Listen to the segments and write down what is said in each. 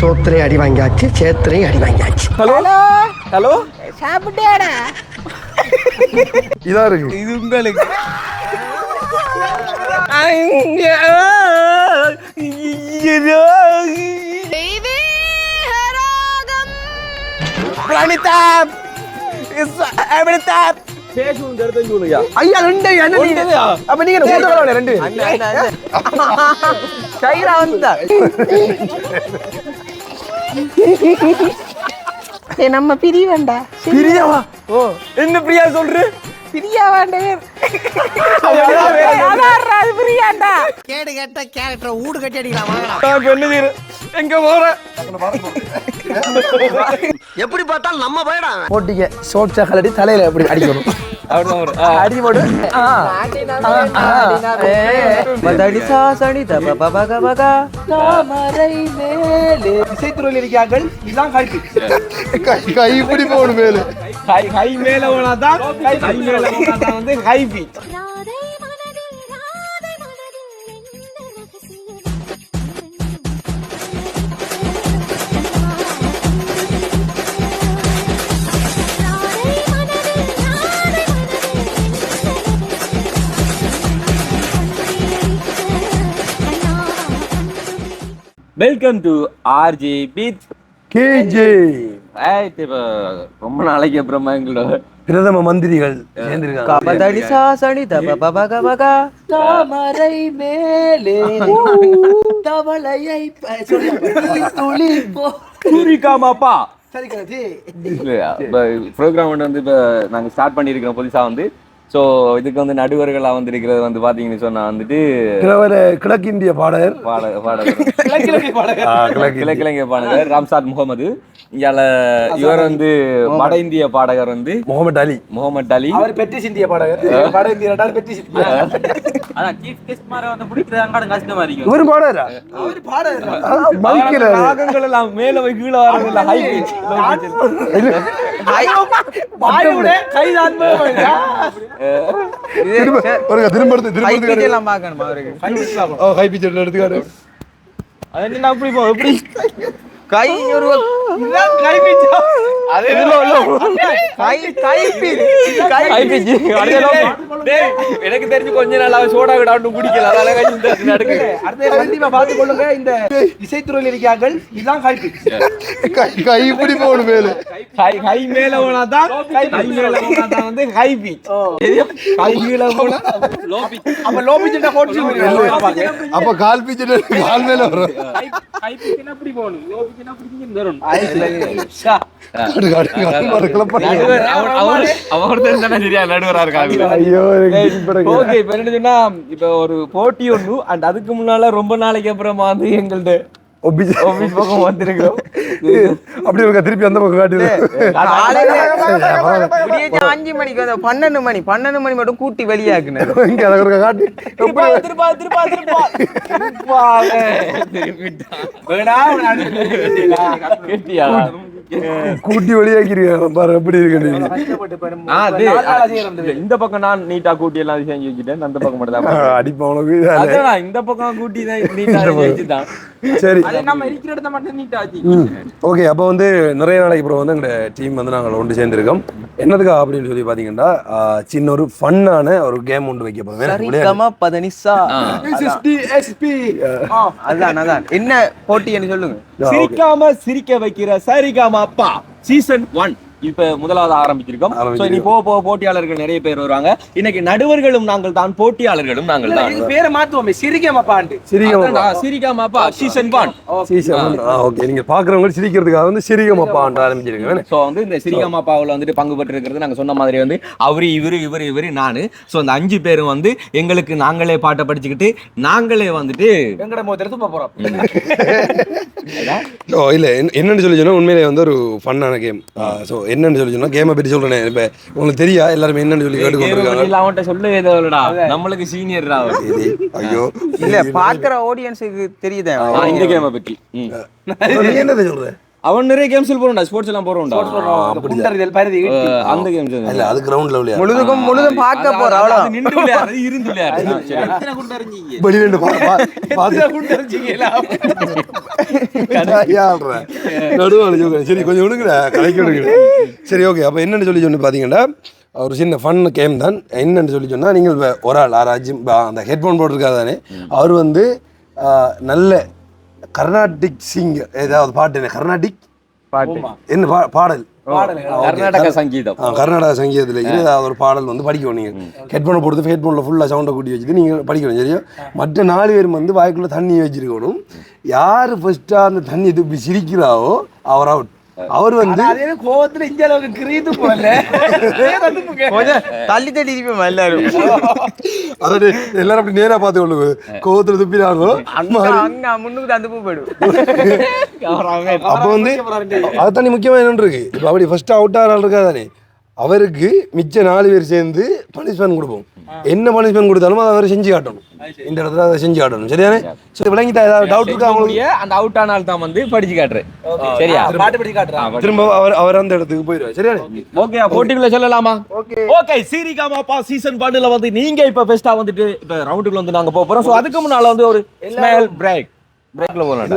சோத்திரையும் அடி வாங்கியாச்சு சேத்திரையும் அடி வாங்கியாச்சு ஹலோ ஹலோ சாப்பிட்டியாடா இதா இருக்கு இது உங்களுக்கு பிரணிதாப் சொல்லுங்க ஐயா ரெண்டு என்ன நீங்க? அப்ப நீங்க கூட்ட வரல ரெண்டு. கைரா வந்தா. நம்ம பிரிவண்டா? பிரியாவா? ஓ என்ன பிரியா சொல்ற? பிரியா வேண்டவர் அது பிரியாண்டா. கேடு கேட்ட கேரக்டர் ஊடு கட்டி அடிக்கலாம் வாங்கலாம் எங்க போற? எப்படி பார்த்தாலும் நம்ம பயடா போட்டிங்க சோட்சா கலடி தலையில எப்படி அடிக்கணும்? அடி போடு. ஆ. இசைத்துறையில் இருக்கார்கள் இதுதான் கல்வி கை இப்படி போகணும் மேலே. ஹை ஹை மேல போனாதான் ஹை மேல போனாதான் வந்து ஹை மனதில் welcome to RG beach KJ. ரொம்ப நாளைக்கு அப்புறமா எங்களோட பிரதம மந்திரிகள் சேர்ந்திருக்காங்க. தாமரை மேலே தவளையை துளி போ. சூரிகாமாப்பா சரி. ப்ரோக்ராம் வந்து இப்போ நாங்கள் ஸ்டார்ட் பண்ணியிருக்கிறோம் புதுசாக வந்து ஸோ இதுக்கு வந்து நடுவர்களாக வந்திருக்கிறது வந்து பார்த்தீங்கன்னு சொன்னா வந்துட்டு இவர் கிழக்கு இந்திய பாடகர். பாட பாடகர். ஆ, கிழக்கு இந்திய. கிழக்கிழங்க பாடகர் ராம்சாத் முகமது. இயால இவர் வந்து வட இந்திய பாடகர் வந்து முகமது அலி. முகமது அலி. அவர் பெட்டி சிந்திய பாடகர். வட இந்திய நாட்டார் பெட்டி சிந்திய அதான் சீஃப் கெஸ்ட் மாதிரி வந்து பிடிக்கிறது அங்காட கஷ்டமா இருக்கும் இவர் பாடகரா? அவர் பாடகர்? மைக்கிறாரு ராகங்கள் எல்லாம் மேல போய் கீழே ஹை பிச் ஒரு திரும்ப எடுத்து திரும்ப எடுத்து எல்லாம் பார்க்கணும் அவருக்கு? அது என்ன அப்படி போ எப்படி? கை ஒரு கை பிச் அது கை கை பிச் கை பிச் டேய் எனக்கு தெரிஞ்சு கொஞ்ச நாள் சோடா விடாண்டு குடிக்கல அதனால கை இந்த நடக்குது அடுத்த கண்டிப்பா பார்த்து கொள்ளுங்க இந்த இசைத்துறையில் இருக்கார்கள் இதுதான் கல்வி கை கை இப்படி போகணும் மேலே ஹை ஹை மேல போனாதான் ஹை மேல போனாதான் வந்து ஹை பீச் ஹை கீழ போனா லோ பீச் அப்ப லோபி சின்ன கோட்சி அப்ப கால் பிச்சை கால் மேல வரும் ஹை பிச்சுனா அப்படி போகணும் இப்ப ஓகே இப்ப என்ன சொன்னா இப்ப ஒரு போட்டி ஒண்ணு அண்ட் அதுக்கு முன்னால ரொம்ப நாளைக்கு அப்புறமா வந்து எங்கள்ட்ட பக்கம் வந்திருக்கிறோம் அப்படி இருக்க? திருப்பி அந்த பக்கம் காட்டுது. விடிய அஞ்சு மணிக்கு வந்து? பன்னெண்டு மணி பன்னெண்டு மணி மட்டும் கூட்டி வெளியாக்குனது. இங்க அதை காட்டு. திருப்பா திருப்பா திருப்பா திருப்பா. திருப்பா திருப்பிட்டான். கேட்டியா? கூட்டி வெளியாக்கிருக்க பாரு எப்படி இருக்கு இந்த பக்கம் நான் நீட்டா கூட்டி எல்லாம் செஞ்சு வச்சுட்டேன் அந்த பக்கம் மட்டும் தான் அடிப்போம் உனக்கு அதான் இந்த பக்கம் கூட்டி தான் நீட்டா சரி. ஓகே அப்போ வந்து நிறைய நாளைக்கு அப்புறம் வந்து எங்களோட டீம் வந்து நாங்கள் ஒன்று சேர்ந்திருக்கோம். என்னதுக்கா அப்படின்னு சொல்லி பார்த்தீங்கன்னா சின்ன ஒரு ஃபன்னான ஒரு கேம் ஒன்று வைக்க போகிறோம் பதனிசா. அதான். அதான் என்ன போட்டின்னு சொல்லுங்க. சிரிக்காம சிரிக்க வைக்கிற சரிகாமா அப்பா. சீசன் ஒன் இப்ப முதலாவது ஆரம்பிச்சிருக்கோம். சோ. இனி போக போக போட்டியாளர்கள் நிறைய பேர் வருவாங்க. இன்னைக்கு நடுவர்களும் நாங்கள் தான் போட்டியாளர்களும் நாங்கள் தான். பேரை மாற்றுவோமே சிரிக்காம பாண்டு. சிரிக்காம சிரிக்காம அப்பா சீசன் ஒன் சீசன் ஓகே நீங்கள் பார்க்குறவங்க சிரிக்கிறதுக்காக வந்து சிரிக்காம பாண்டு ஆரம்பிச்சிருக்கேன் சோ வந்து இந்த சிரிகாமா பாவுல வந்துட்டு பங்கு பெற்று இருக்கிறது நாங்க சொன்ன மாதிரி வந்து அவரு இவரு இவரு இவரு நானு. சோ அந்த அஞ்சு பேரும் வந்து எங்களுக்கு நாங்களே பாட்டை படிச்சுக்கிட்டு நாங்களே வந்துட்டு எங்கட மோதிர துப்ப போகிறோம் ஓ இல்ல என்ன- என்னன்னு சொல்லி சொன்னா உண்மையிலே வந்து ஒரு ஃபன்னான கேம் ஸோ என்னன்னு சொல்லி சொன்னா கேமை பற்றி சொல்றேன். இப்ப உங்களுக்கு தெரியா? எல்லாருமே என்னன்னு சொல்லி கேட்டுக்கொண்டிருக்காங்க அவன்கிட்ட சொல்ல ஏதோடா நம்மளுக்கு சீனியர் ஐயோ. இல்ல பாக்குற ஆடியன்ஸுக்கு தெரியுதே. இந்த கேமை பற்றி என்னதை சொல்ற? அவன் நிறைய கேம்ஸ்ல போறோம்டா ஸ்போர்ட்ஸ் எல்லாம் போறோம்டா. அப்படிதான். பருதி அந்த கேம்ஸ் இல்ல அது கிரவுண்ட் லெவலியா முழுதுக்கும் முழுதும் பார்க்க போற அது அவ்வளவு நின்று விளையாடு இருந்து விளையாடு சரி. வெளியில நடுவாள் சரி கொஞ்சம் விடுங்கடா கலைக்க விடுங்க சரி ஓகே அப்போ என்னன்னு சொல்லி சொன்னு பார்த்தீங்கன்னா ஒரு சின்ன ஃபன் கேம் தான். என்னன்னு சொல்லி சொன்னால் நீங்கள் ஒரு ஆள் யாராச்சும் இப்ப அந்த ஹெட்ஃபோன் போட்டிருக்காரு தானே. அவர் வந்து நல்ல கர்நாடிக் சிங்கர் ஏதாவது பாட்டு என்ன கர்நாடிக்? பாட்டு. என்ன பா பாடல்? கர்நாடக சங்கீதம். கர்நாடக சங்கீதத்தில் ஏதாவது ஒரு பாடல் வந்து படிக்கணும் நீங்கள் ஹெட்ஃபோனை போட்டு ஹெட்ஃபோனில் ஃபுல்லாக சவுண்டை கூட்டி வச்சுட்டு நீங்கள் படிக்கணும் சரியா? மற்ற நாலு பேரும் வந்து வாய்க்குள்ளே தண்ணி வச்சிருக்கணும். யார் ஃபர்ஸ்ட்டாக அந்த தண்ணி துப்பி சிரிக்கிறாவோ அவர் அவுட் அவர் வந்து கோவத்துல இந்த அளவுக்கு கிரீது போல கொஞ்சம் தள்ளி தள்ளி இருப்போம் எல்லாரும்? அதாவது எல்லாரும் அப்படி நேராக பார்த்து கொள்ளுங்க. கோவத்தில் துப்பினாங்களோ அங்க அங்க முன்னுக்கு தந்து பூ போயிடும் அப்போ வந்து அது தண்ணி முக்கியமாக என்னன்னு இருக்கு. இப்போ அப்படி ஃபர்ஸ்ட் அவுட் ஆகிற ஆள் இருக்கா தானே அவருக்கு மிச்ச நாலு பேர் சேர்ந்து பனிஷ்மெண்ட் கொடுப்போம். என்ன பனிஷ்மெண்ட் கொடுத்தாலும் அதை அவர் செஞ்சு காட்டணும். இந்த இடத்துல அதை செஞ்சு காட்டணும். சரியானே சரி. விளங்கிட்டா ஏதாவது டவுட் இருக்கா அவங்களுக்கு? அந்த அவுட் ஆன ஆள் தான் வந்து படிச்சு காட்டுறேன். சரியா? திரும்ப அவர் அவர் அந்த இடத்துக்கு போயிடுவார். சரியானே ஓகே. போட்டிக்குள்ள சொல்லலாமா? ஓகே. சீரிகாமாப்பா சீசன் ஒன்ல வந்து நீங்க இப்ப பெஸ்டா வந்துட்டு இப்ப ரவுண்டுக்குள்ள வந்து நாங்க போக போறோம். சோ அதுக்கு முன்னால வந்து ஒரு ஸ்மைல் பிரேக் பிரேக்ல போலாம்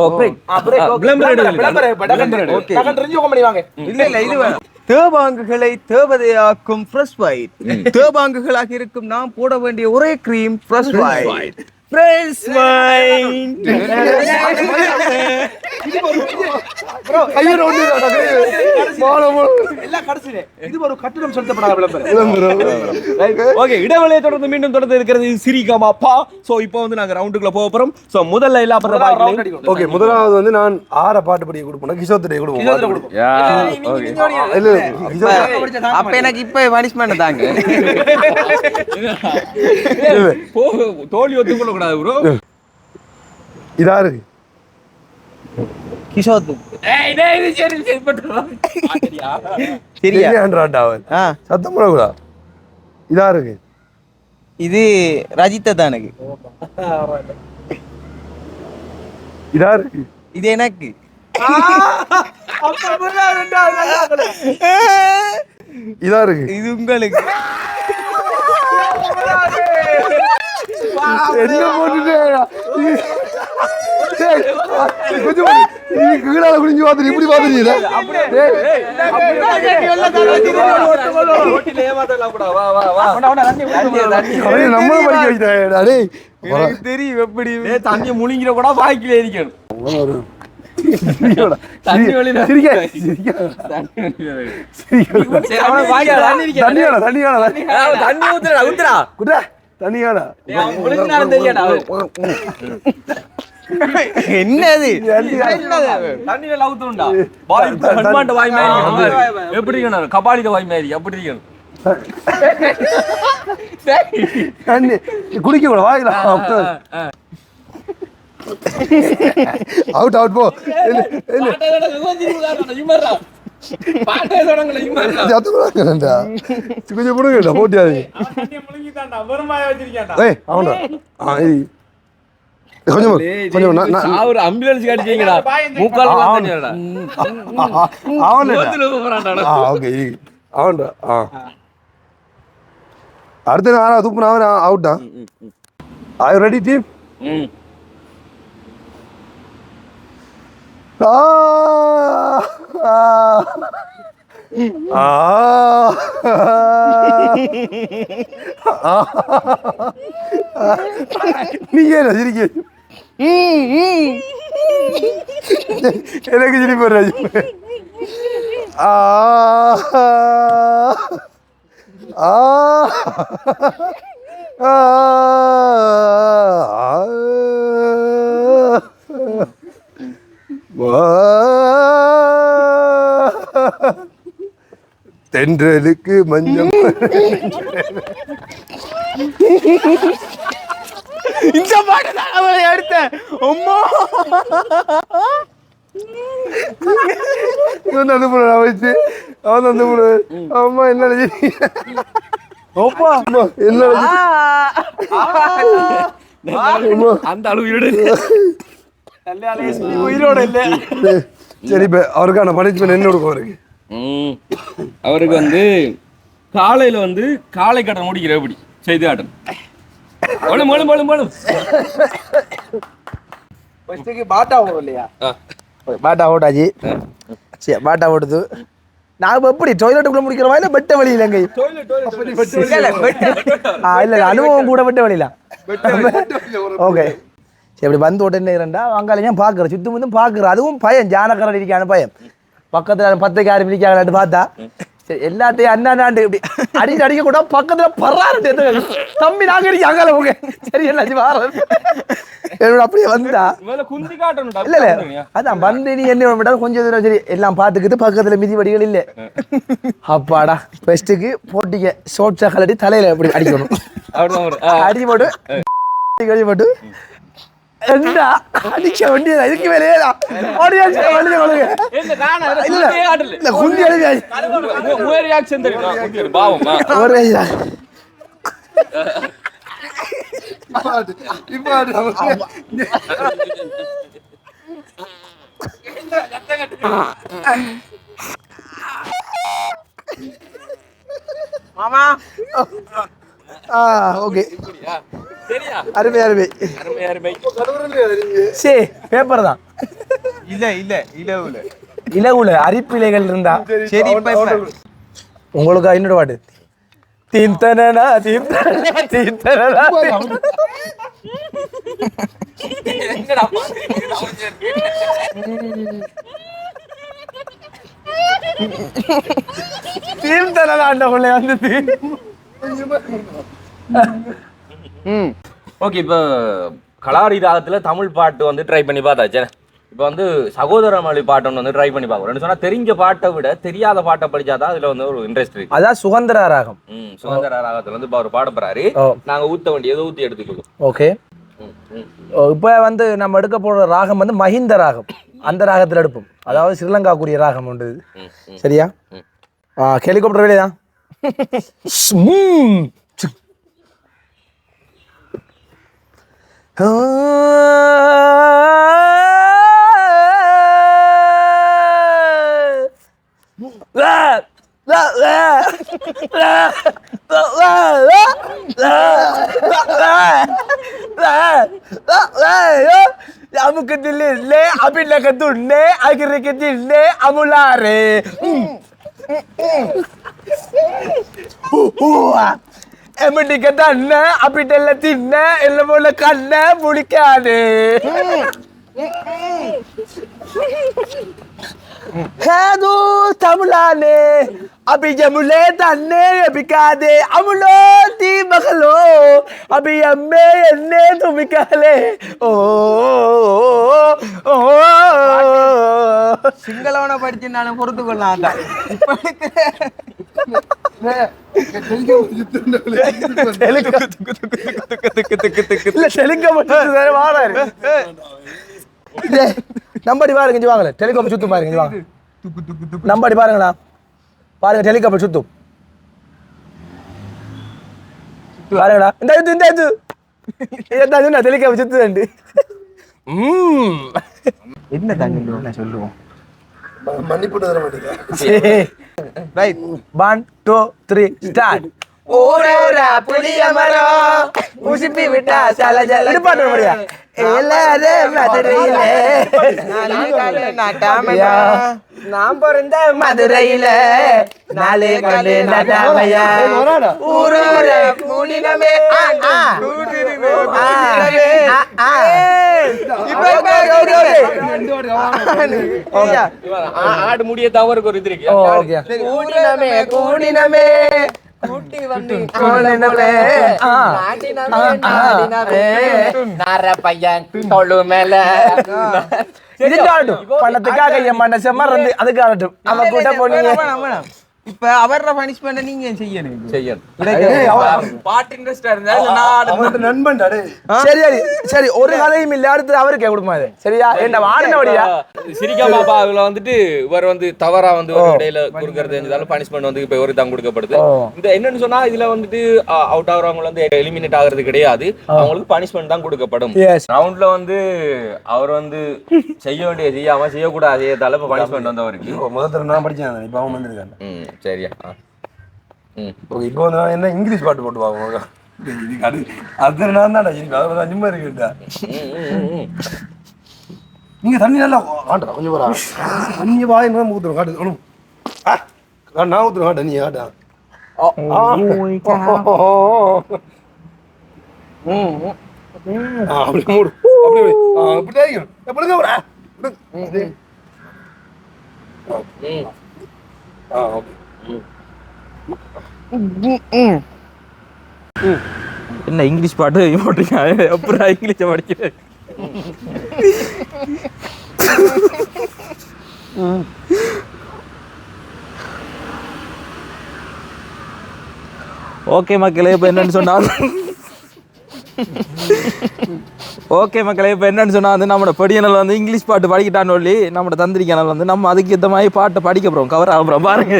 ஓ பிரேக் விளம்பரம் ஓகே இல்ல இல்ல இது வேணும். தேவாங்குகளை தேவதையாக்கும் ஃப்ரெஷ் ஒயிட் தேவாங்குகளாக இருக்கும் நாம் போட வேண்டிய ஒரே கிரீம் ஃப்ரெஷ் ஒயிட் ஓகே இடைவெளியை தொடர்ந்து மீண்டும் தொடர்ந்து இருக்கிறது சிரிகாமாப்பா சோ இப்போ வந்து நாங்க ரவுண்டுக்குள்ள போக போறோம் சோ முதல்ல எல்லா ஓகே முதலாவது வந்து நான் ஆற பாட்டு படிக்க கொடுப்போம் ஓகே இல்ல கிஷோர் அப்ப எனக்கு இப்ப பனிஷ்மெண்ட் தாங்க தோல்வி ஒத்துக்கொள்ள கூடாது ப்ரோ இதா இருக்கு கிஷோத் சரியா சரியான்றாட்டா அவன் ஆ சத்தம் போடக்கூடா இதா இருக்கு இது ரஜித்த தான் எனக்கு இதா இருக்கு இது எனக்கு இதா இருக்கு இது உங்களுக்கு என்ன கொஞ்சம். நீ கீழால குனிஞ்சு பார்த்துட்டு இப்படி பார்த்துட்டீங்க நம்மளும் படிக்க வைக்கிறேன் டேய். தெரியும் எப்படி தண்ணி முழுங்கிற கூட வாய்க்கில இருக்கணும் தண்ணி ஊத்துறா ஊத்துறா குட்டா தெரியாடா என்னது தண்ணியில லவுத்துண்டா வாய் ஹனுமான்ட வாய் மாதிரி. எப்படி இருக்கணும் கபாலிட வாய் மாதிரி அப்படி இருக்கணும் தண்ணி குடிக்க கூட வாயில அவுட் அவுட் போ இல்ல இல்ல சத்து போடாங்கடா கொஞ்சம் போடுங்கடா போட்டியாது ஏய் அவன்டா. ஆ ஏய் கொஞ்சம் கொஞ்சம் ஒரு ஆம்புலன்ஸ் அடிச்சீங்கடா மூக்கால ஆ ஓகே அவன்டா ஆ. அடுத்த நான் தூப்புனா அவன் அவுட்டா ரெடி டீம் ம். ஆ ஆ நீங்க என்ன சிரிக்க எனக்கு சிரிப்பு வர ஆ ஆ ஆ தென்றலுக்கு மஞ்சள் இந்த பாட்டு தான் அவளை எடுத்தேன் அம்மா. இவன் அந்த புள்ள வச்சு அவன் அந்த புள்ள. அம்மா என்ன நினைச்சு அப்பா என்ன. அந்த அளவு சரி இப்போ அவருக்கான பனிஷ்மெண்ட் என்ன கொடுக்கும் அவருக்கு. அவருக்கு வந்து காலையில வந்து காலை கடன் முடிக்கிற எப்படி செய்து காட்டும் மேலும் மேலும் மேலும் மேலும் ஃபர்ஸ்ட்டுக்கு பாட்டா ஓடும் இல்லையா. பாட்டா ஓட்டாச்சு சரி பாட்டா ஓடுது நான் இப்ப எப்படி டொய்லெட்டுக்குள்ள முடிக்கிறவா இல்ல வெட்ட வழி இல்லைங்க இல்ல இல்ல அனுபவம் கூட வெட்ட வழியில ஓகே சரி இப்படி வந்து உடனே இருந்தா வங்காளையும் பார்க்குறேன் சுத்தம் வந்து பார்க்குறேன் அதுவும் பயம் ஜானகரன் இருக்கான பயம் பக்கத்துல பத்துக்கு யாரும் பிடிக்காங்களான்னு பார்த்தா சரி எல்லாத்தையும் அண்ணாண்டு இப்படி அடிச்சு அடிக்க கூட பக்கத்துல பர்றாரு தம்பி நாங்க இருக்கு அங்கால போங்க சரி எல்லாம் வாரம் என்னோட அப்படியே வந்தா. இல்ல இல்ல. அதான் வந்து நீ என்ன விட்டா கொஞ்சம் தூரம் சரி. எல்லாம் பார்த்துக்கிட்டு பக்கத்துல மிதிவடிகள் இல்ல. அப்பாடா ஃபர்ஸ்ட்டுக்கு போட்டிக்க. ஷோர்ட்ஸா கலட்டி தலையில இப்படி அடிக்கணும். அடி போட்டு அடி போட்டு என்ன அடிக்க வேண்டியதா இதுக்கு ஆடியன்ஸ் வெளியே கொடுங்க இந்த காண இதுல இல்ல. இல்ல குந்தி தெரியுமா? பாவம். ஒரு மாமா ஆ ஓகே அருமை அருமை. அருமை அருமை. சே பேப்பர் தான். இல்ல இல்ல இலவுல. இலகுல அரிப்பிலைகள் இருந்தா. சரி உங்களுக்கு ஐநூறு பாட்டு தீந்தனா தீந்தனா தீந்தனா எங்கடா தீந்தனா வந்து ஓகே இப்போ கலாரி ராகத்துல தமிழ் பாட்டு வந்து ட்ரை பண்ணி பார்த்தாச்சு. இப்போ வந்து சகோதர மொழி பாட்டு ஒன்று வந்து ட்ரை பண்ணி பார்க்கணும் ரெண்டு சொன்னா தெரிஞ்ச பாட்டை விட தெரியாத பாட்டை படிச்சாதான் அதுல வந்து ஒரு இன்ட்ரெஸ்ட் இருக்கு. அதான் சுதந்திர ராகம். ம் சுதந்திர ராகத்துல வந்து இப்போ அவர் பாட போறாரு. ஓ. நாங்க ஊத்த வேண்டியதை ஊத்தி எடுத்துக்கணும் ஓகே. ம், ம். இப்போ வந்து நம்ம எடுக்க போற ராகம் வந்து மஹிந்த ராகம். அந்த ராகத்தில் எடுப்போம். அதாவது ஸ்ரீலங்காக்குரிய ராகம் உண்டு. ம், ம். சரியா? ஹெலிகாப்டர் வேலையா அமுக்கு தில்லே அபிநக துண்ணே அகிரிக்கு தில்லே அமுலாரே எமிட்டிக்க தண்ண அப்பிட்டெல்ல தின்ன எல்லாம் போல கண்ண முடிக்காது ஹேது தமிழானே அபி ஜமுலே தன்னே அபிக்காதே அமுலோ தீ மகளோ அபி அம்மே என்னே துமிக்காலே ஓ ஓ சிங்களவனை படிச்சுனாலும் பொறுத்து கொள்ளலாம் நம்படி பாருங்க இங்க வாங்கல டெலிகாம் சுத்தும் பாருங்க இங்க வாங்க. நம்படி பாருங்களா பாருங்க டெலிகாம் சுத்தும் பாருங்கடா. இந்த இது இந்த இது. இந்த இது நான் டெலிகாம் சுத்துதேண்டு. என்ன என்ன சொல்லுவோம்? மன்னிப்பு தர மாட்டேங்க. Right one two three start ஊரூரா புளிய மரம். உசுப்பி விட்டா சல ஜல பாட்டு முடியா எல்லாரும் மதுரையில. நாட்டாமையா? நான் பிறந்த மதுரையில. நாளே கண்டு நட்டாமையா? ஊரூர மூலினமே ஆடு முடிய தவறுக்கு ஒரு இது இருக்கு. கூடினமே கூடினமே கூட்டி வந்து. பையன் தொழு மேல. இதுக்கு ஆகட்டும். பணத்துக்காக என் மனசை மறந்து அதுக்கு ஆகட்டும். அவ கூட போனீங்க. இப்ப அவர பனிஷ்மெண்ட் நீங்க செய்யணும் செய்யணும். பாட்டு இன்ட்ரெஸ்டா இருந்தா நான் சரி சரி ஒரு கதையும் இல்ல அடுத்து அவருக்கே கொடுமா இது. சரியா? என்ன ஆடினபடியா சிரிக்கா பாப்பா அதுல வந்துட்டு இவர் வந்து தவறா வந்து ஒரு இடையில குடுக்கறது தெரிஞ்சதால பனிஷ்மெண்ட் வந்து இப்ப இவருக்கு தான் கொடுக்கப்படுது. இந்த என்னன்னு சொன்னா இதுல வந்துட்டு அவுட் ஆகுறவங்க வந்து எலிமினேட் ஆகுறது கிடையாது. அவங்களுக்கு பனிஷ்மெண்ட் தான் கொடுக்கப்படும். ரவுண்ட்ல வந்து அவர் வந்து செய்ய வேண்டிய செய்யாம செய்யக்கூடாது செய்யறதால இப்ப பனிஷ்மெண்ட் வந்து அவருக்கு. இப்போ முதல் தடவை நான் படிச்சேன் இப்போ அவன் வந்திருக்கான் ம். சரியா ம். ஓகே இப்போ வந்து என்ன இங்கிலீஷ் பாட்டு போட்டு பார்ப்போம் அது அது நான் தான் அது சும்மா இருக்குடா நீங்கள் தண்ணி நல்லா ஆண்டா கொஞ்சம் தண்ணி வாயின்னு தான் ஊற்றுறோம் காட்டு ஒன்றும் நான் ஊற்றுறோம் காட்டு நீ காட்டா அப்படி என்ன இங்கிலீஷ் பாட்டு போட்டிருக்காங்க அப்புறம் இங்கிலீஷை படிக்கிறேன் ஓகே மக்களே இப்போ என்னன்னு சொன்னால் ஓகே மக்களே இப்போ என்னன்னு சொன்னால் வந்து நம்மளோட படியனல் வந்து இங்கிலீஷ் பாட்டு படிக்கிட்டான்னு சொல்லி நம்மளோட தந்திரி வந்து நம்ம அதுக்கு ஏற்ற மாதிரி பாட்டை படிக்க போகிறோம் கவர் ஆகுறோம் பாருங்க.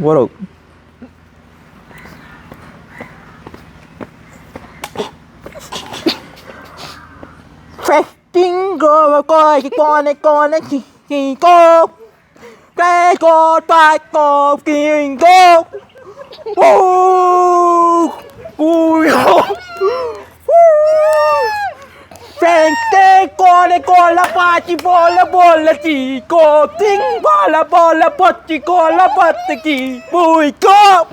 মোবারক go coi cái con này con này chỉ chỉ cô cái cô ta cô kiên cô ui ui Sente cola cola pati bola bola ti go ting bola bola pati the pati ki bui go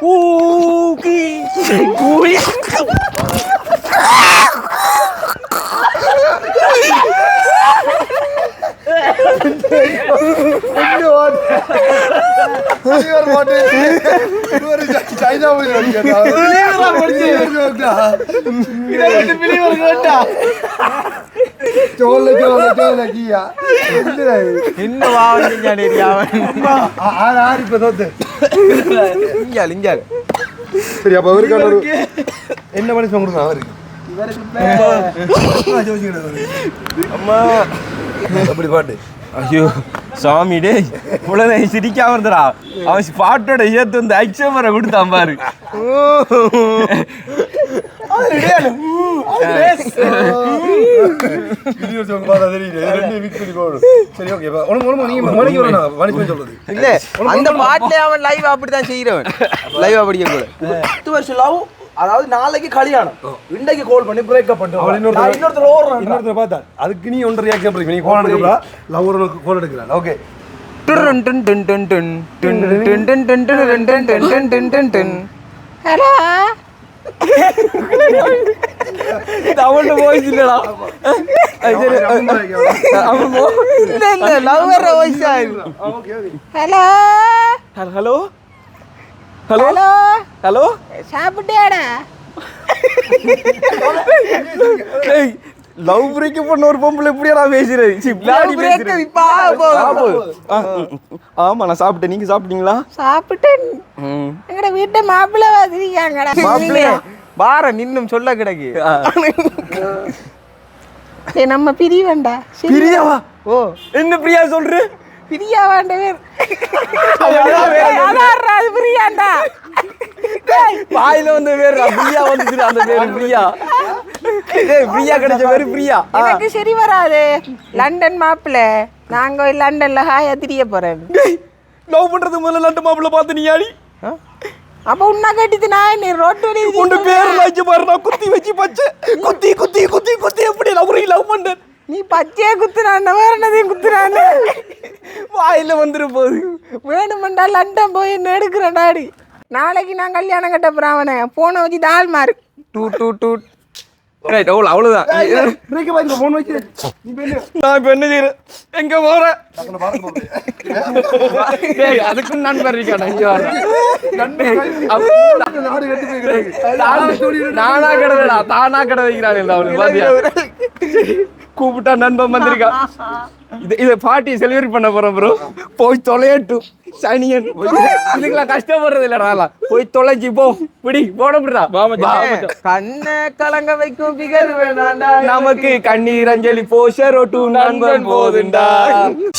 u ki bui. சரி அப்ப அவருக்கான ஒரு என்ன பண்ணி கொடுங்க அவருக்கு அம்மா. அப்படி பாட்டு. ஐயோ. சாமி டேய் புலனை சிரிக்காம இருந்தடா. அவன் பாட்டோட ஏத்து வந்து ஆக்ஷன் வர கொடுத்தான் பாரு. இல்ல அந்த பாட்டுல அவன் லைவ் அப்படித்தான் செய்யறவன் லைவ் அப்படிங்க கூட பத்து வருஷம் லவ் அதாவது நாளைக்கு கல்யாணம் இன்றைக்கு கால் பண்ணி பிரேக்கப் பண்ணுறோம் இன்னொருத்தர் ஓடுறோம் இன்னொருத்தர் பார்த்தா அதுக்கு நீ ஒன்று ரியாக்ஷன் பண்ணி நீ கோல் எடுக்கிறா லவ் ஒரு கோல் எடுக்கிறான் ஓகே ஹலோ இது அவனோட வாய்ஸ் இல்லடா அவன் இல்ல இல்ல lover voice hello hello hello hello சாப்பிட்டியாடா? ஏய் லவ் பிரேக் பண்ண ஒரு பொம்பளை எப்படியா பேசுறது? சி பிளாடி பேசுறது. ஆமா நான் சாப்பிட்டேன். நீங்க சாப்பிட்டீங்களா? சாப்பிட்டேன். எங்கட வீட்டை மாப்பிள்ளை வந்திருக்காங்கடா. மாப்பிள்ளையா? வார நின்னும் சொல்ல கிடக்கு. நம்ம பிரிவண்டா பிரியாவா? ஓ. என்ன பிரியா சொல்ற? பிரியா வேண்ட பேர் அதான் வேற. டேய், அதான்டா, அது பிரியாண்டா. வாயில வந்து வேற பிரியா வந்துச்சு அந்த பேரு பிரியா. பிரியா கிடைச்ச பேரு பிரியா. எனக்கு சரி வராது. லண்டன் மாப்பிள்ளை நாங்க லண்டன்ல ஹாயா திரிய போறேன். லவ் பண்றது முதல்ல லண்டு மாப்பிள்ள பார்த்து நீ ஆடி அப்ப உன்ன கட்டிட்டு நான் நீ ரோட்டு வழி உன் பேர் வச்சு பாரு நான் குத்தி வச்சு பச்சை. குத்தி குத்தி குத்தி குத்தி எப்படி லவ் லவ் பண்ணேன் நீ பச்சையே குத்துறான் வேற என்னதையும் குத்துறான்னு வாயில வந்துரு போகுது வேணுமெண்டா லண்டன் போய் என்ன எடுக்கிறேன் டாடி? நாளைக்கு நான் கல்யாணம் கட்ட போறேன் அவனை. போனை வச்சு தால் மாறு. டூ டூ டூ ரைட் அவ்வளோ அவ்வளோதான் நான் இப்போ என்ன செய்யறேன் எங்க போறேன் டேய், அதுக்கும் நண்பர் நானா கிடந்தடா தானா கிட வைக்கிறான் இல்ல அவனுக்கு பாத்தியா? கூப்பிட்டா நண்பன் வந்திருக்கான் இது இதை பாட்டி செலிப்ரேட் பண்ண போறோம் ப்ரோ போய் தொலையட்டும். சனியன் இதுக்கெல்லாம் கஷ்டப்படுறது இல்லடா போய் தொலைஞ்சி போ. பிடி போட விடுறா கண்ணை கலங்க வைக்கும் நமக்கு கண்ணீர் அஞ்சலி போஷர் ஒட்டு நண்பன் போதுண்டா.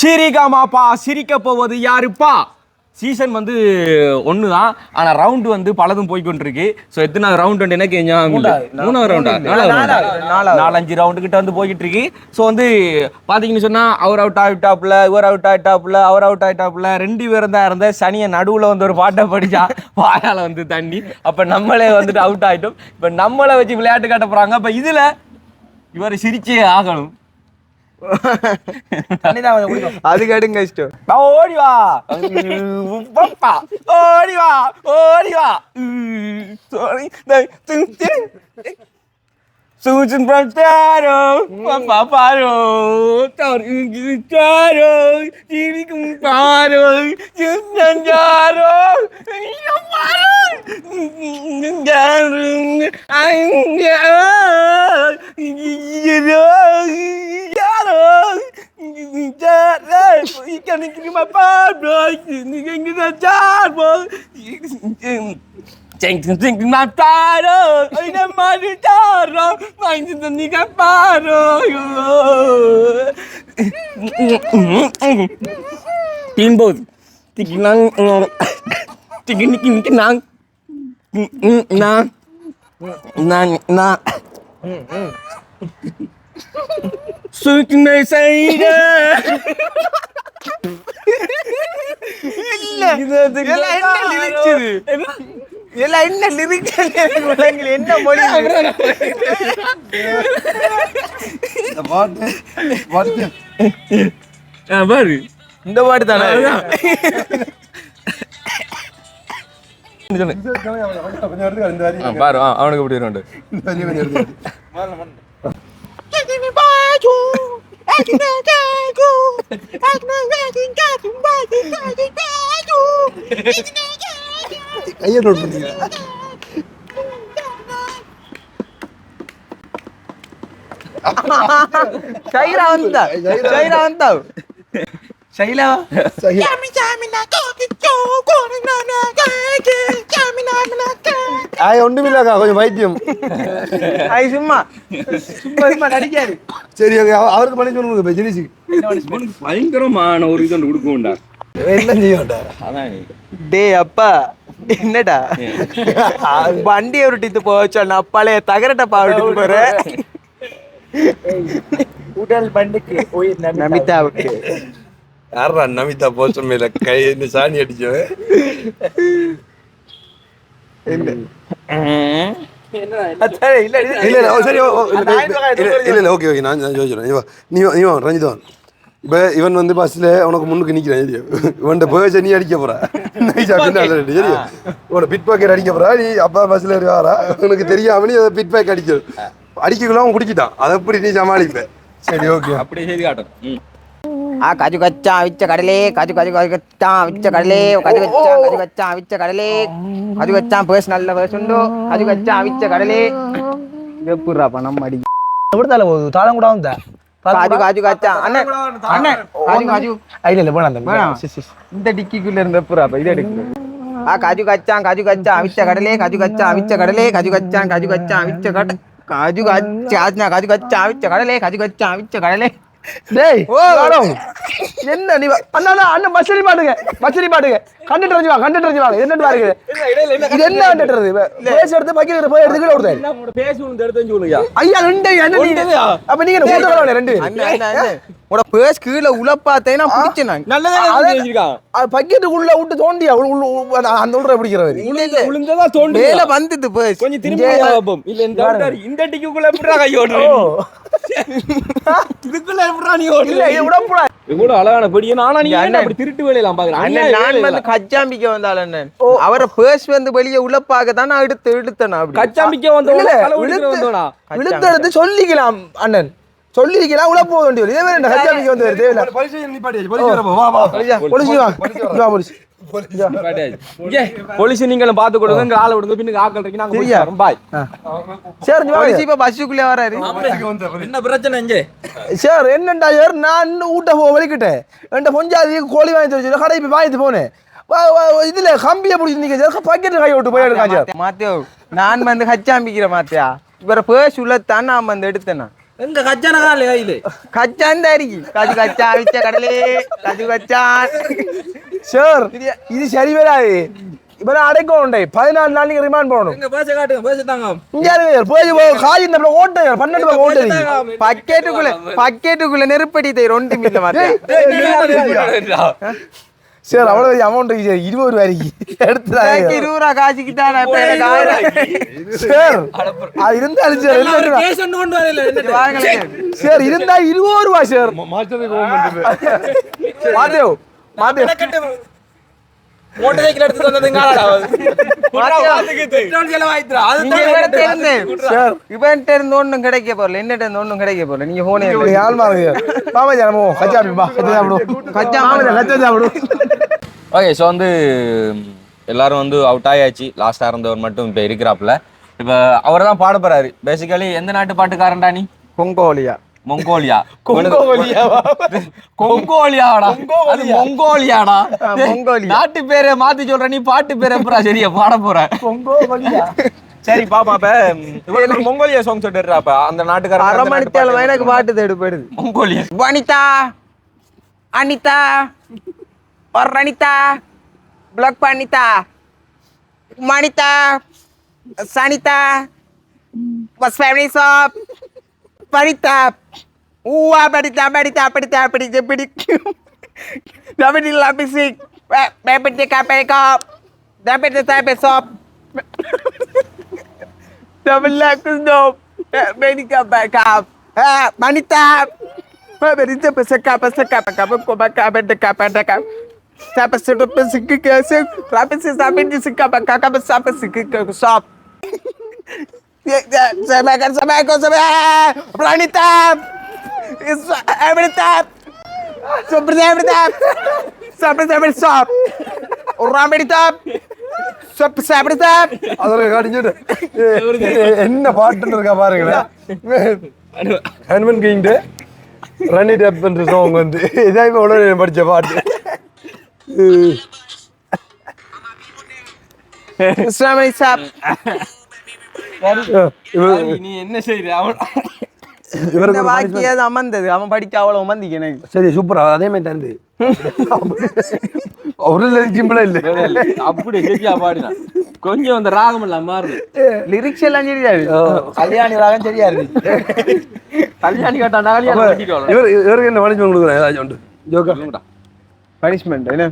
சிரிக்காமாப்பா சிரிக்க போவது யாருப்பா? சீசன் வந்து ஒன்று தான் ஆனால் ரவுண்டு வந்து பலதும் போய் கொண்டிருக்கு ஸோ எத்தனை ரவுண்ட் வந்து எனக்கு. மூணாவது ரவுண்டா. நாலஞ்சு ரவுண்டு கிட்ட வந்து போய்கிட்டு இருக்கு ஸோ வந்து பார்த்தீங்கன்னு சொன்னால் அவர் அவுட் ஆகிட்டாப்புல இவர் அவுட் ஆகிட்டாப்புல அவர் அவுட் ஆகிட்டாப்புல ரெண்டு பேரும் தான் இருந்த சனியை நடுவில் வந்து ஒரு பாட்டை படிச்சா வாயால வந்து தண்ணி. அப்போ நம்மளே வந்துட்டு அவுட் ஆகிட்டோம் இப்போ நம்மளை வச்சு விளையாட்டு காட்ட போகிறாங்க அப்போ இதில் இவர் சிரிச்சே ஆகணும். அதுக்கு எடுங்க இஷ்டம் ஓடி வா பப்பா ஓடி Susan Brantaro, papaparo, tarin gitaro, hindi kong paro, just nandaro, hindi kong paro, nandaro, ay, nandaro, nandaro, ikan ni kini mapabro, ikan ni kini nandaro, Denk den Ding in mein Paro, in der meine Taro, Main sind dann nicht ein Paro. Timbos, Tikinang, Tikinikinang, na, na, na. Sökme seyre. ഇല്ല ഇല്ല lyrics எல்லாம் என்ன lyrics எல்லாம் என்ன lyrics விளங்கல என்ன மொழி பாரு இந்த பாட்டு தானே பாரு அவனுக்கு எப்படி ரெண்டு கையை நோட் பண்ணிக்கிறேன் ಶೈಲ ಅಂತ ಶೈಲ ಅಂತ ಶೈಲ ஆய் ஒன்றுமில்லக்கா கொஞ்சம் வைத்தியம் ஐ சும்மா சும்மா சும்மா நடிக்காது சரி ஓகே அவருக்கு பண்ணி சொல்லுங்க இப்போ ஜெனிசி பயங்கரமான ஒரு இது கொடுக்கும்டா என்ன செய்ய வேண்டாம் அதான் டே அப்பா என்னடா? வண்டி உருட்டித்து போச்சோன்னா பழைய தகரட்டப்பா விட்டு போற. உடல் பண்டுக்கு நமிதாவுக்கு யாரா நமிதா போச்ச மேல கை சாணி அடிச்சவன்? இல்ல இல்ல. ஓகே ஓகே நான் நான் யோசிக்கிறேன் நீ ரஞ்சிதவன் இப்போ இவன் வந்து பஸ்ல உனக்கு முன்னுக்கு நிற்கிறேன் தெரியும் இவன்கிட்ட பேச நீ அடிக்க போறா? தெரியும் உனோட பிட் பாக்கெட் அடிக்க போறா? நீ அப்பா பஸ்ல இருக்காரா உனக்கு தெரியாம நீ அதை பிட் பேக் அடிக்கிறது அடிக்கக்குள்ள அவன் குடிக்கிட்டான். அதை எப்படி நீ சமாளிப்ப? சரி ஓகே அப்படியே செய்து காட்டணும். ஆ கஜு கச்சா விச்ச கடலே கஜு கஜு கஜு கச்சா விச்ச கடலே கஜு கச்சா கஜு கச்சா விச்ச கடலே. கஜு கச்சா பேச நல்ல பேசுண்டோ கஜு கச்சா விச்ச கடலே. எப்படிராப்பா நம்ம அடிக்க எப்படி தலை தாளம் கூட வந்தா കാജു കാജു കച്ചാ അണ്ണേ അണ്ണേ കാജു കാജു இல்ல இல்ல வேணாம் வேணாம். சரி, சரி. இந்த டிக்கிக்குள்ள இருந்த எப்புறா இது எடுக்கு ആ കജു കച്ചാ കജു കച്ചാ വിച്ച കടലേ കജു കച്ചാ വിച്ച കടലേ കജു കച്ചാ കജു കച്ചാ വിച്ച കട കജു കച്ചാ കജു കച്ചാ വിച്ച കടലേ കജു കച്ചാ വിച്ച കടലേ டேய் வாடோம். என்ன நீ வா- அண்ணா அண்ணா அண்ணன் பஸ்ஸரி பாடுங்க பஸ்ஸரி பாடுங்க. கண்டுட்டு வா கண்டுட்டு வாங்க என்னட்டு பாருங்க இது என்ன கண்டுட்டு பேச எடுத்து பக்கெட் போய் எடுத்து கீழே விடுதேன் பேசணும் எடுத்து சொல்லுங்க ஐயா ரெண்டு என்ன நீங்க அப்ப நீங்க என்ன வரல ரெண்டு. உட பேஸ் கீழே உழப்பாத்தே நான் பிடிச்சேன் நான். நல்லதான் செஞ்சிருக்கான் அது பக்கெட்டுக்குள்ள விட்டு தோண்டியா? உள்ள- உள்ள- உள்ள- அந்த உள்ள பிடிக்கிறவர் உளுந்ததா தோண்டு மேல வந்தது பேஸ் கொஞ்சம் திரும்பி இல்ல இந்த இந்த டிக்குக்குள்ள எப்படா கை ஓடுற இதுக்குள்ள எப்படா நீ இல்ல அழகான. அப்படி திருட்டு வேலையெல்லாம் பாக்குறேன் நான் வந்து கச்சாம்பிக்க வந்தாள் அண்ணன். அவரை பேஸ் வந்து வெளியே உழப்பாக தான் நான் எடுத்து எடுத்தேன் நான் அப்படி. கச்சாம்பிக்க வந்தவனா இழுத்து- வந்தவனா? இழுத்து எடுத்து சொல்லிக்கலாம் அண்ணன். சொல்லிருக்கலாம் உள்ள போக வேண்டிய இதே மாதிரி ஹஜ்ஜாமிக்கு வந்து தேவையில்ல. வா வா. வா. வா. போலீஸ் நீங்களும் பார்த்து கொடுங்க. இங்க ஆளை விடுங்க. பின்னுக்கு ஆக்கள் இருக்கு நாங்க சரியா? போயிட்டு வரோம். பாய் சார் இங்க போலீஸ் வாங்க இப்ப பஸ்ஸுக்குள்ளே வராரு. என்ன பிரச்சனை இங்கே? சார் என்னண்டா சார்? நான் இன்னும் ஊட்ட போக வலிக்கிட்டேன் என்கிட்ட பொஞ்சாதி கோழி வாங்கி தருச்சு கடை போய் வாங்கிட்டு போனேன். வா, வா, வா, இதுல கம்பியை பிடிச்சிருந்தீங்க சார். பக்கெட் கை விட்டு போய் சார். மாத்தியோ நான் வந்து ஹச்சாம்பிக்கிற மாத்தியா. இவரை பேஸ் உள்ளத்தான் நான் வந்து எடுத்தேன்? எங்க கஜான கால கையில? கச்சான் தான் இருக்கு. கஜு கச்சா விச்ச கடலே கஜு கச்சான் சார் இது சரி வராது இப்போ அடைக்க உண்டே. பதினாலு நாள் நீங்க ரிமாண்ட் போகணும் எங்க பேச காட்டுங்க பேச தாங்க இங்க இருங்க சார் போய் போய் காய் இந்த பக்கம் ஓட்ட. சார் பன்னெண்டு பக்கம் ஓட்டது பக்கெட்டுக்குள்ள பக்கெட்டுக்குள்ள நெருப்படி தை ரெண்டு மில்ல மாத்தியா? சார் அவ்வளவு அமௌண்ட் இருக்கு. சார் இருபது ரூபாய்க்கு எடுத்துறாங்க இருபது ரூபா காசுக்கிட்டா சார். அது இருந்தாலும் சார் சார். இருந்தா இருபது ரூபா சார். மாத்தேவ் மாத்தேவ் மோட்டார் சைக்கிள் எடுத்து வந்ததுங்க இவன்ட்ட இருந்து. கிடைக்க போறல. என்னட்ட இருந்து ஒண்ணும் கிடைக்க போறல. நீங்க போனே ஆள் மாறுங்க மாமா ஜனமோ பா கச்சா சாப்பிடும் கச்சா மாமா கச்சா சாப்பிடும் ஓகே ஸோ வந்து எல்லாரும் வந்து அவுட் ஆயாச்சு. லாஸ்ட்டாக இருந்தவர் மட்டும் இப்போ இருக்கிறாப்புல. இப்போ அவர் தான் பாட போறாரு. பேசிக்கலி எந்த நாட்டு பாட்டுக்காரன்டா நீ? கொங்கோலியா. மொங்கோலியா. கொங்கோலியாவா? கொங்கோலியாடா அது மொங்கோலியாடா. நாட்டு பேரை மாத்தி சொல்ற நீ பாட்டு பேரை எப்பரா சரியா பாட போற. கொங்கோ வலியா சரி பாப்பா அப்ப இவருக்கு மொங்கோலியா சாங் சொல்லிடுறாப்ப அந்த நாட்டுக்காரன் அரை அந்த நாட்டு மணித்தேழு பாட்டு எனக்கு பாட்டு தேடு போயிடுது. மொங்கோலியா. வனிதா அனிதா ஒரு அனிதா பிளாக் பண்ணிதா மணிதா சனிதா was family shop Banita Uva படித்தா படித்தா படித்தா படிச்சு பிடிக்கும் டபடி லாபிசிக் பேப்பட்டி காப்பேக்கா டபடி சாப்பே shop double lakhs no மெடிக்கா backup மணிதா Berita pesaka pesaka pesaka pesaka pesaka pesaka pesaka Siapa sudah pesiki kesek, tapi si sampai di seka pesaka pesaka pesiki ke shop. Saya makan sama aku sama Planita. Everything. Everything. Sampai sampai shop. Orang berita. Sampai sampai shop. அதில் காட்டிச்சுட்டு என்ன பாட்டுன்னு இருக்கா பாருங்களேன் ஹனுமன் கிங்டு ரன்னி டேப் என்ற song வந்து இதான் இப்போ உடனே படித்த பாட்டு shop. இவர் நீ என்ன செய்யற அவன் இவருக்கு வாக்கியம் அமர்ந்தது. அவன் படிக்க அவ்வளவு மந்திக்கு எனக்கு சரி சூப்பரா. அதே மாதிரி தந்து சிம்பிளா இல்லை. அப்படி சரியா பாடினா. கொஞ்சம் அந்த ராகம் இல்ல மாறுது. லிரிக்ஸ் எல்லாம் தெரியாது. கல்யாணி ராகம் சரியா இருக்கு கல்யாணி கட்டிட்டு இவர் இவருக்கு என்ன பனிஷ்மெண்ட் கொடுக்குறேன் ஏதாச்சும் உண்டு. ஜோக்கா பனிஷ்மெண்ட் என்ன?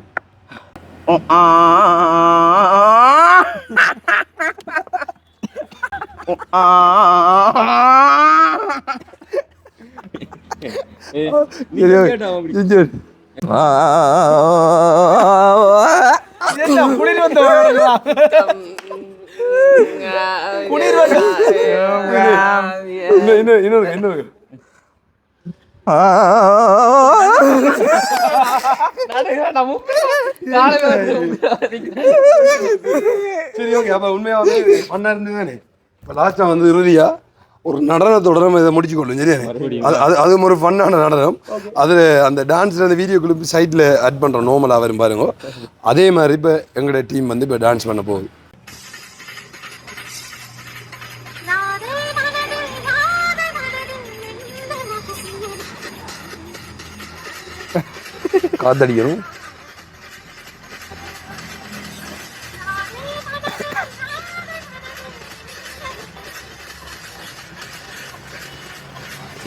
குளிர் வந்த குளிர் வந்த இன்னும் இன்னொரு இன்னொரு சரி ஓகே அப்போ உண்மையாக வந்து ஒன்றா இருந்து தானே? லாஸ்ட்டாக வந்து இறுதியாக ஒரு நடனத்தோட நம்ம இதை முடிச்சு கொள்ளும் சரியா அது அது அதுவும் ஒரு ஃபன்னான நடனம். அதில் அந்த டான்ஸில் அந்த வீடியோ கிளிப் சைட்டில் ஆட் பண்ணுறோம் நார்மலாக வரும் பாருங்க. அதே மாதிரி இப்போ எங்களோட டீம் வந்து இப்போ டான்ஸ் பண்ண போகுது. காத்தடிக்கணும்.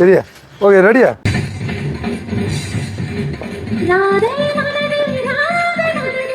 சரியா ஓகே ரெடியா ராதே ராதே ராதே ராதே